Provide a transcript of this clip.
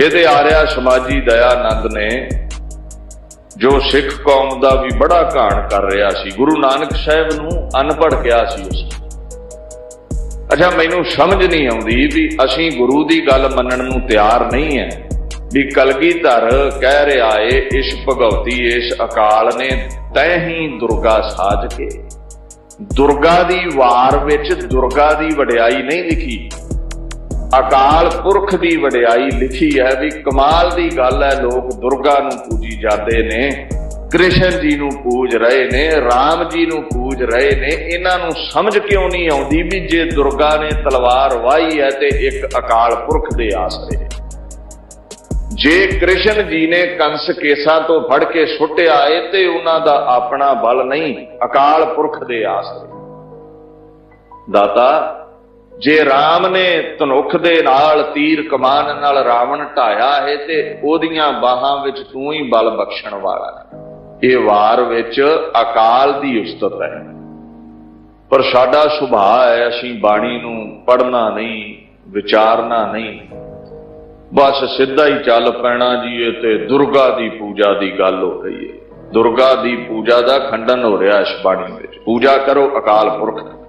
ਇਹਦੇ ਆਰਿਆ ਸਮਾਜੀ ਦਇਆਨੰਦ ਨੇ, ਜੋ ਸਿੱਖ ਕੌਮ ਦਾ ਵੀ ਬੜਾ ਘਾਣ ਕਰ ਰਿਹਾ ਸੀ। ਗੁਰੂ ਨਾਨਕ ਸਾਹਿਬ ਨੂੰ ਅਨਪੜ੍ਹ ਕਿਹਾ ਸੀ ਉਸ ਅੱਛਾ, ਮੈਨੂੰ ਸਮਝ ਨਹੀਂ ਆਉਂਦੀ ਵੀ ਅਸੀਂ ਗੁਰੂ ਦੀ ਗੱਲ ਮੰਨਣ ਨੂੰ ਤਿਆਰ ਨਹੀਂ ਹੈ ਵੀ ਕਲਗੀਧਰ ਕਹਿ ਰਿਹਾ ਏ, ਇਸ ਭਗਵਤੀ, ਇਸ ਅਕਾਲ ਨੇ ਤੈ ਹੀ ਦੁਰਗਾ ਸਾਜ ਕੇ। ਦੁਰਗਾ ਦੀ ਵਾਰ ਵਿੱਚ ਦੁਰਗਾ ਦੀ ਵਡਿਆਈ ਨਹੀਂ ਲਿਖੀ। ਅਕਾਲ ਪੁਰਖ ਦੀ ਵਡਿਆਈ ਲਿਖੀ ਹੈ ਵੀ ਕਮਾਲ ਦੀ ਗੱਲ ਹੈ, ਲੋਕ ਦੁਰਗਾ ਨੂੰ ਪੂਜੀ ਜਾਂਦੇ ਨੇ, ਕ੍ਰਿਸ਼ਨ ਜੀ ਨੂੰ ਪੂਜ ਰਹੇ ਨੇ RAM ਜੀ ਨੂੰ ਪੂਜ ਰਹੇ ਨੇ, ਇਹਨਾਂ ਨੂੰ ਸਮਝ ਕਿਉਂ ਨਹੀਂ ਆਉਂਦੀ ਵੀ ਜੇ ਦੁਰਗਾ ਨੇ ਤਲਵਾਰ ਵਾਹੀ ਹੈ ਤੇ ਇੱਕ ਅਕਾਲ ਪੁਰਖ ਦੇ ਆਸਰੇ? ਜੇ ਕ੍ਰਿਸ਼ਨ ਜੀ ਨੇ ਕੰਸ ਕੇਸਾਂ ਤੋਂ ਫੜ ਕੇ ਸੁੱਟਿਆ ਏ ਤੇ ਉਹਨਾਂ ਦਾ ਆਪਣਾ ਬਲ ਨਹੀਂ, ਅਕਾਲ ਪੁਰਖ ਦੇ ਆਸਰੇ। ਦਾਤਾ ਜੇ RAM ਨੇ ਧਨੁਖ ਦੇ ਨਾਲ ਤੀਰ ਕਮਾਨ ਨਾਲ ਰਾਵਣ ਢਾਇਆ ਹੈ ਤੇ ਉਹਦੀਆਂ ਬਾਹਾਂ ਵਿੱਚ ਤੂੰ ਹੀ ਬਲ ਬਖਸ਼ਣ ਵਾਲਾ ਹੈ। ਇਹ ਵਾਰ ਵਿੱਚ ਅਕਾਲ ਦੀ ਉਸਤਤ ਹੈ। ਪਰ ਸਾਡਾ ਸੁਭਾਅ ਹੈ, ਅਸੀਂ ਬਾਣੀ ਨੂੰ ਪੜ੍ਹਨਾ ਨਹੀਂ, ਵਿਚਾਰਨਾ ਨਹੀਂ। ਬਸ ਸਿੱਧਾ ਹੀ ਚੱਲ ਪੈਣਾ ਜੀ, ਇਹ ਤੇ ਦੁਰਗਾ ਦੀ ਪੂਜਾ ਦੀ ਗੱਲ ਹੋ ਰਹੀ ਹੈ। ਦੁਰਗਾ ਦੀ ਪੂਜਾ ਦਾ ਖੰਡਨ ਹੋ ਰਿਹਾ ਇਸ ਬਾਣੀ ਵਿੱਚ। ਪੂਜਾ ਕਰੋ ਅਕਾਲ ਪੁਰਖ ਦੀ।